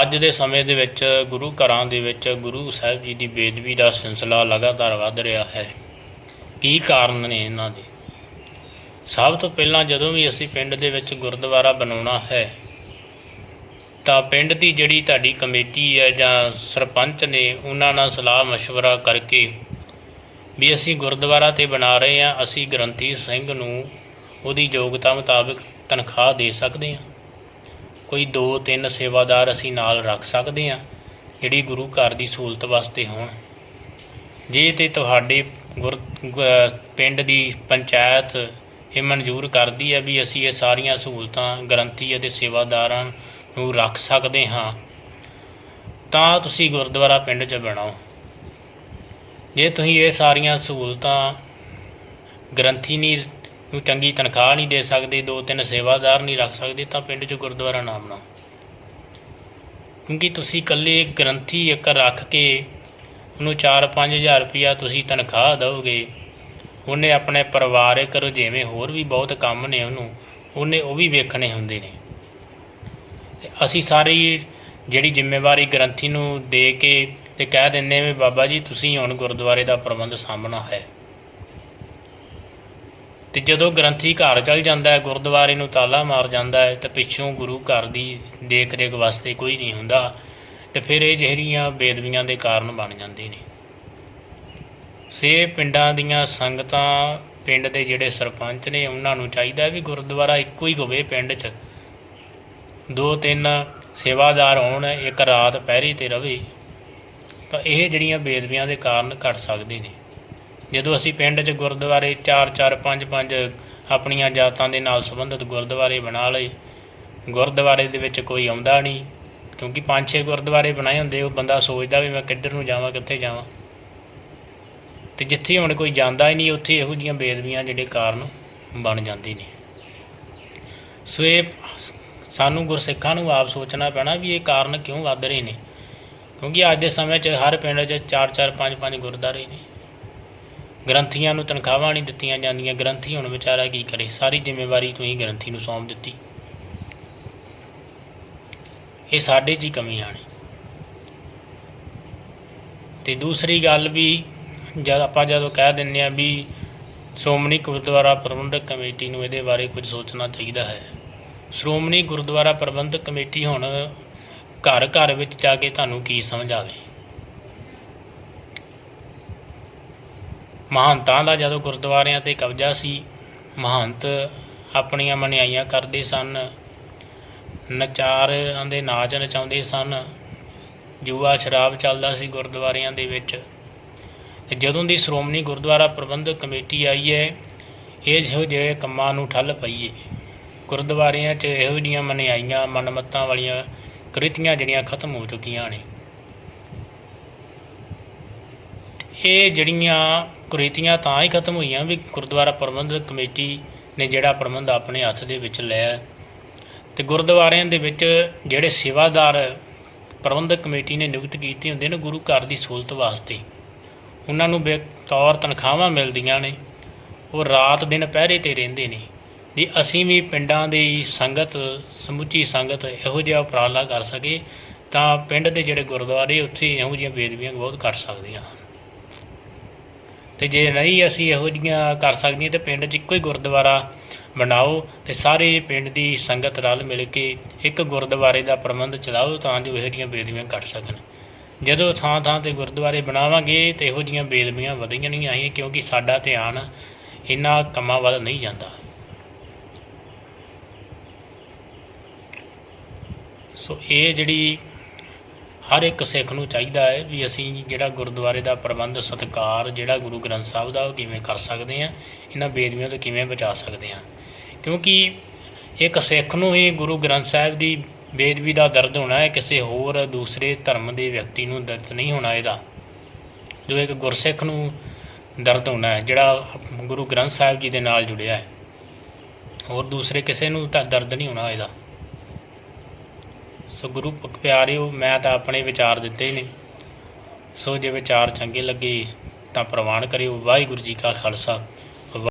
ਅੱਜ ਦੇ ਸਮੇਂ ਦੇ ਵਿੱਚ ਗੁਰੂ ਘਰਾਂ ਦੇ ਵਿੱਚ ਗੁਰੂ ਸਾਹਿਬ ਜੀ ਦੀ ਬੇਦਬੀ ਦਾ ਸਿਲਸਿਲਾ ਲਗਾਤਾਰ ਵੱਧ ਰਿਹਾ ਹੈ। ਕੀ ਕਾਰਨ ਨੇ ਇਹਨਾਂ ਦੇ? ਸਭ ਤੋਂ ਪਹਿਲਾਂ ਜਦੋਂ ਵੀ ਅਸੀਂ ਪਿੰਡ ਦੇ ਵਿੱਚ ਗੁਰਦੁਆਰਾ ਬਣਾਉਣਾ ਹੈ, ਤਾਂ ਪਿੰਡ ਦੀ ਜਿਹੜੀ ਤੁਹਾਡੀ ਕਮੇਟੀ ਹੈ ਜਾਂ ਸਰਪੰਚ ਨੇ ਉਹਨਾਂ ਨਾਲ ਸਲਾਹ مشਵਰਾ ਕਰਕੇ ਵੀ ਅਸੀਂ ਗੁਰਦੁਆਰਾ ਤੇ ਬਣਾ ਰਹੇ ਹਾਂ, ਅਸੀਂ ਗ੍ਰੰਥੀ ਸਿੰਘ ਨੂੰ ਉਹਦੀ ਯੋਗਤਾ ਮੁਤਾਬਕ ਤਨਖਾਹ ਦੇ ਸਕਦੇ ਹਾਂ। ਕੋਈ ਦੋ ਤਿੰਨ ਸੇਵਾਦਾਰ ਅਸੀਂ ਨਾਲ ਰੱਖ ਸਕਦੇ ਹਾਂ, ਜਿਹੜੀ ਗੁਰੂ ਘਰ ਦੀ ਸਹੂਲਤ ਵਾਸਤੇ ਹੋਣ। ਜੇ ਤੇ ਤੁਹਾਡੇ ਗੁਰ ਪਿੰਡ ਦੀ ਪੰਚਾਇਤ ਇਹ ਮਨਜ਼ੂਰ ਕਰਦੀ ਹੈ ਵੀ ਅਸੀਂ ਇਹ ਸਾਰੀਆਂ ਸਹੂਲਤਾਂ, ਗਰੰਟੀ ਅਤੇ ਸੇਵਾਦਾਰਾਂ ਨੂੰ ਰੱਖ ਸਕਦੇ ਹਾਂ, ਤਾਂ ਤੁਸੀਂ ਗੁਰਦੁਆਰਾ ਪਿੰਡ 'ਚ ਬਣਾਓ। ਜੇ ਤੁਸੀਂ ਇਹ ਸਾਰੀਆਂ ਸਹੂਲਤਾਂ ਗ੍ਰੰਥੀ ਨਹੀਂ ਨੂੰ ਚੰਗੀ ਤਨਖਾਹ ਨਹੀਂ ਦੇ ਸਕਦੇ, ਦੋ ਤਿੰਨ ਸੇਵਾਦਾਰ ਨਹੀਂ ਰੱਖ ਸਕਦੇ, ਤਾਂ ਪਿੰਡ 'ਚ ਗੁਰਦੁਆਰਾ ਨਾ ਬਣਾਓ। ਕਿਉਂਕਿ ਤੁਸੀਂ ਇਕੱਲੇ ਗ੍ਰੰਥੀ ਇੱਕ ਰੱਖ ਕੇ ਉਹਨੂੰ 4-5000 ਰੁਪਇਆ ਤੁਸੀਂ ਤਨਖਾਹ ਦਿਓਗੇ, ਉਹਨੇ ਆਪਣੇ ਪਰਿਵਾਰਕ ਰੁਝੇਵੇਂ ਹੋਰ ਵੀ ਬਹੁਤ ਕੰਮ ਨੇ ਉਹਨੂੰ, ਉਹਨੇ ਉਹ ਵੀ ਵੇਖਣੇ ਹੁੰਦੇ ਨੇ। ਅਸੀਂ ਸਾਰੀ ਜਿਹੜੀ ਜ਼ਿੰਮੇਵਾਰੀ ਗ੍ਰੰਥੀ ਨੂੰ ਦੇ ਕੇ ਤੇ ਕਹਿ ਦਿੰਨੇ ਵੀ ਬਾਬਾ ਜੀ, ਤੁਸੀਂ ਹੁਣ ਗੁਰਦੁਆਰੇ ਦਾ ਪ੍ਰਬੰਧ ਸਾਂਭਣਾ ਹੈ। ਤੇ ਜਦੋਂ ਗ੍ਰੰਥੀ ਘਰ ਚਲ ਜਾਂਦਾ ਹੈ, ਗੁਰਦੁਆਰੇ ਨੂੰ ਤਾਲਾ ਮਾਰ ਜਾਂਦਾ ਹੈ, ਤੇ ਪਿੱਛੋਂ ਗੁਰੂ ਘਰ ਦੀ ਦੇਖ ਰੇਖ ਵਾਸਤੇ ਕੋਈ ਨਹੀਂ ਹੁੰਦਾ, ਤੇ ਫਿਰ ਇਹ ਜਿਹੜੀਆਂ ਬੇਦਬੀਆਂ ਦੇ ਕਾਰਨ ਬਣ ਜਾਂਦੇ ਨੇ। ਸੇ ਪਿੰਡਾਂ ਦੀਆਂ ਸੰਗਤਾਂ, ਪਿੰਡ ਦੇ ਜਿਹੜੇ ਸਰਪੰਚ ਨੇ, ਉਹਨਾਂ ਨੂੰ ਚਾਹੀਦਾ ਵੀ ਗੁਰਦੁਆਰਾ ਇੱਕੋ ਹੀ ਹੋਵੇ ਪਿੰਡ 'ਚ। ਦੋ ਤਿੰਨ ਸੇਵਾਦਾਰ ਹੋਣ, ਇੱਕ ਰਾਤ ਪਹਿਰੀ ਤੇ ਰਵੇ, ਤਾਂ ਇਹ ਜਿਹੜੀਆਂ ਬੇਦਬੀਆਂ ਦੇ ਕਾਰਨ ਘਟ ਸਕਦੇ ਨੇ। ਜਦੋਂ ਅਸੀਂ ਪਿੰਡ 'ਚ ਗੁਰਦੁਆਰੇ 4 4 5 5 ਆਪਣੀਆਂ ਜਾਤਾਂ ਦੇ ਨਾਲ ਸੰਬੰਧਿਤ ਗੁਰਦੁਆਰੇ ਬਣਾ ਲਏ, ਗੁਰਦੁਆਰੇ ਦੇ ਵਿੱਚ ਕੋਈ ਆਉਂਦਾ ਨਹੀਂ, ਕਿਉਂਕਿ ਪੰਜ, ਛੇ ਗੁਰਦੁਆਰੇ ਬਣਾਏ ਹੁੰਦੇ, ਉਹ ਬੰਦਾ ਸੋਚਦਾ ਵੀ ਮੈਂ ਕਿੱਧਰ ਨੂੰ ਜਾਵਾਂ, ਕਿੱਥੇ ਜਾਵਾਂ। ਤੇ ਜਿੱਥੇ ਹੁਣ ਕੋਈ ਜਾਂਦਾ ਹੀ ਨਹੀਂ, ਉੱਥੇ ਇਹੋ ਜੀਆਂ ਬੇਦਬੀਆਂ ਜਿਹੜੇ ਕਾਰਨ ਬਣ ਜਾਂਦੇ ਨੇ। ਸੋ ਇਹ ਸਾਨੂੰ ਗੁਰਸਿੱਖਾਂ ਨੂੰ ਆਪ ਸੋਚਣਾ ਪੈਣਾ ਵੀ ਇਹ ਕਾਰਨ ਕਿਉਂ ਵੱਧ ਰਹੇ ਨੇ, ਕਿਉਂਕਿ ਅੱਜ ਦੇ ਸਮੇਂ 'ਚ ਹਰ ਪਿੰਡ 'ਚ 4-4 5-5 ਗੁਰਦੁਆਰੇ ਨੇ। ਗ੍ਰੰਥੀਆਂ ਨੂੰ ਤਨਖਾਹਾਂ ਨਹੀਂ ਦਿੱਤੀਆਂ ਜਾਂਦੀਆਂ। ਗ੍ਰੰਥੀ ਹੁਣ ਵਿਚਾਰਾ ਕੀ ਕਰੇ? ਸਾਰੀ ਜ਼ਿੰਮੇਵਾਰੀ ਤੁਸੀਂ ਗ੍ਰੰਥੀ ਨੂੰ ਸੌਂਪ ਦਿੱਤੀ। ਇਹ ਸਾਡੇ 'ਚ ਹੀ ਕਮੀਆਂ ਨੇ। ਤੇ ਦੂਸਰੀ ਗੱਲ ਵੀ ਜਦ ਆਪਾਂ ਜਦੋਂ ਕਹਿ ਦਿੰਨੇ ਆ ਵੀ ਸ਼੍ਰੋਮਣੀ ਗੁਰਦੁਆਰਾ ਪ੍ਰਬੰਧਕ ਕਮੇਟੀ ਨੂੰ ਇਹਦੇ ਬਾਰੇ ਕੁਝ ਸੋਚਣਾ ਚਾਹੀਦਾ ਹੈ। ਸ਼੍ਰੋਮਣੀ ਗੁਰਦੁਆਰਾ ਪ੍ਰਬੰਧਕ ਕਮੇਟੀ ਹੁਣ ਘਰ ਘਰ ਵਿੱਚ ਜਾ ਕੇ ਤੁਹਾਨੂੰ ਕੀ ਸਮਝ ਮਹੰਤਾਂ ਦਾ ਜਦੋਂ ਗੁਰਦੁਆਰਿਆਂ ਤੇ ਕਬਜ਼ਾ ਸੀ ਮਹੰਤ ਆਪਣੀਆਂ ਮਨਿਆਈਆਂ ਕਰਦੇ ਸਨ, ਨਚਾਰਾਂ ਦੇ ਨਾਚ ਨਚਾਉਂਦੇ ਸਨ, ਜੂਆ ਸ਼ਰਾਬ ਚੱਲਦਾ ਸੀ ਗੁਰਦੁਆਰਿਆਂ ਦੇ ਵਿੱਚ। ਤੇ ਜਦੋਂ ਦੀ ਸ਼੍ਰੋਮਣੀ ਗੁਰਦੁਆਰਾ ਪ੍ਰਬੰਧਕ ਕਮੇਟੀ ਆਈ ਹੈ, ਇਹ ਜਿਹੋ ਜਿਹੇ ਕੰਮਾਂ ਨੂੰ ਠੱਲ ਪਈਏ। ਗੁਰਦੁਆਰਿਆਂ 'ਚ ਇਹੋ ਜਿਹੀਆਂ ਮਨਿਆਈਆਂ, ਮਨਮਤਾਂ ਵਾਲੀਆਂ ਕ੍ਰਿਤੀਆਂ ਜਿਹੜੀਆਂ ਖਤਮ ਹੋ ਚੁੱਕੀਆਂ ਨੇ। ਇਹ ਜਿਹੜੀਆਂ ਕੁਰੀਤੀਆਂ ਤਾਂ ਹੀ ਖਤਮ ਹੋਈਆਂ ਵੀ ਗੁਰਦੁਆਰਾ ਪ੍ਰਬੰਧਕ ਕਮੇਟੀ ਨੇ ਜਿਹੜਾ ਪ੍ਰਬੰਧ ਆਪਣੇ ਹੱਥ ਦੇ ਵਿੱਚ ਲਿਆ ਤੇ ਗੁਰਦੁਆਰਿਆਂ ਦੇ ਵਿੱਚ ਜਿਹੜੇ ਸੇਵਾਦਾਰ ਪ੍ਰਬੰਧਕ ਕਮੇਟੀ ਨੇ ਨਿਯੁਕਤ ਕੀਤੇ ਹੁੰਦੇ ਨੇ ਗੁਰੂ ਘਰ ਦੀ ਸਹੂਲਤ ਵਾਸਤੇ, ਉਹਨਾਂ ਨੂੰ ਬਤੌਰ ਤਨਖਾਹਾਂ ਮਿਲਦੀਆਂ ਨੇ, ਉਹ ਰਾਤ ਦਿਨ ਪਹਿਰੇ ਤੇ ਰਹਿੰਦੇ ਨੇ। ਜੇ ਅਸੀਂ ਵੀ ਪਿੰਡਾਂ ਦੀ ਸੰਗਤ, ਸਮੁੱਚੀ ਸੰਗਤ ਇਹੋ ਜਿਹਾ ਉਪਰਾਲਾ ਕਰ ਸਕੇ ਤਾਂ ਪਿੰਡ ਦੇ ਜਿਹੜੇ ਗੁਰਦੁਆਰੇ ਉੱਥੇ ਇਹੋ ਜਿਹੀਆਂ ਬੇਦਬੀਆਂ ਬਹੁਤ ਘਟ ਸਕਦੀਆਂ ਹਨ। ਤੇ ਜੇ ਨਹੀਂ ਅਸੀਂ ਇਹੋ ਜਿਹੀਆਂ ਕਰ ਸਕਦੀਆਂ ਤੇ ਪਿੰਡ 'ਚ ਇੱਕੋ ਹੀ ਗੁਰਦੁਆਰਾ ਬਣਾਓ ਤੇ ਸਾਰੇ ਪਿੰਡ ਦੀ ਸੰਗਤ ਰਲ ਮਿਲ ਕੇ ਇੱਕ ਗੁਰਦੁਆਰੇ ਦਾ ਪ੍ਰਬੰਧ ਚਲਾਓ ਤਾਂ ਜੋ ਇਹੋ ਜਿਹੀਆਂ ਬੇਦਬੀਆਂ ਘਟ ਸਕਣ। ਜਦੋਂ ਥਾਂ ਥਾਂ ਤੇ ਗੁਰਦੁਆਰੇ ਬਣਾਵਾਂਗੇ ਤੇ ਇਹੋ ਜਿਹੀਆਂ ਬੇਦਬੀਆਂ ਵਧੀਆਂ ਨਹੀਂ ਆਈਆਂ ਕਿਉਂਕਿ ਸਾਡਾ ਧਿਆਨ ਇਹਨਾਂ ਕੰਮਾਂ ਵੱਲ ਨਹੀਂ ਜਾਂਦਾ। ਸੋ ਇਹ ਜਿਹੜੀ ਹਰ ਇੱਕ ਸਿੱਖ ਨੂੰ ਚਾਹੀਦਾ ਹੈ ਵੀ ਅਸੀਂ ਜਿਹੜਾ ਗੁਰਦੁਆਰੇ ਦਾ ਪ੍ਰਬੰਧ, ਸਤਕਾਰ ਜਿਹੜਾ ਗੁਰੂ ਗ੍ਰੰਥ ਸਾਹਿਬ ਦਾ ਉਹ ਕਿਵੇਂ ਕਰ ਸਕਦੇ ਹਾਂ, ਇਹਨਾਂ ਬੇਦਬੀਆਂ ਤੋਂ ਕਿਵੇਂ ਬਚਾ ਸਕਦੇ ਹਾਂ। ਕਿਉਂਕਿ ਇੱਕ ਸਿੱਖ ਨੂੰ ਹੀ ਗੁਰੂ ਗ੍ਰੰਥ ਸਾਹਿਬ ਦੀ ਬੇਦਬੀ ਦਾ ਦਰਦ ਹੋਣਾ ਹੈ, ਕਿਸੇ ਹੋਰ ਦੂਸਰੇ ਧਰਮ ਦੇ ਵਿਅਕਤੀ ਨੂੰ ਦਰਦ ਨਹੀਂ ਹੋਣਾ ਇਹਦਾ। ਜੋ ਇੱਕ ਗੁਰਸਿੱਖ ਨੂੰ ਦਰਦ ਹੋਣਾ ਹੈ, ਜਿਹੜਾ ਗੁਰੂ ਗ੍ਰੰਥ ਸਾਹਿਬ ਜੀ ਦੇ ਨਾਲ ਜੁੜਿਆ ਹੈ, ਹੋਰ ਦੂਸਰੇ ਕਿਸੇ ਨੂੰ ਤਾਂ ਦਰਦ ਨਹੀਂ ਹੋਣਾ ਇਹਦਾ। ਸੋ ਗੁਰੂ ਪ- ਪਿਆਰਿਓ, ਮੈਂ ਤਾਂ ਆਪਣੇ ਵਿਚਾਰ ਦਿੱਤੇ ਨੇ। ਸੋ ਜੇ ਵਿਚਾਰ ਚੰਗੇ ਲੱਗੇ ਤਾਂ ਪ੍ਰਵਾਨ ਕਰਿਓ। ਵਾਹਿਗੁਰੂ ਜੀ ਕਾ ਖਾਲਸਾ।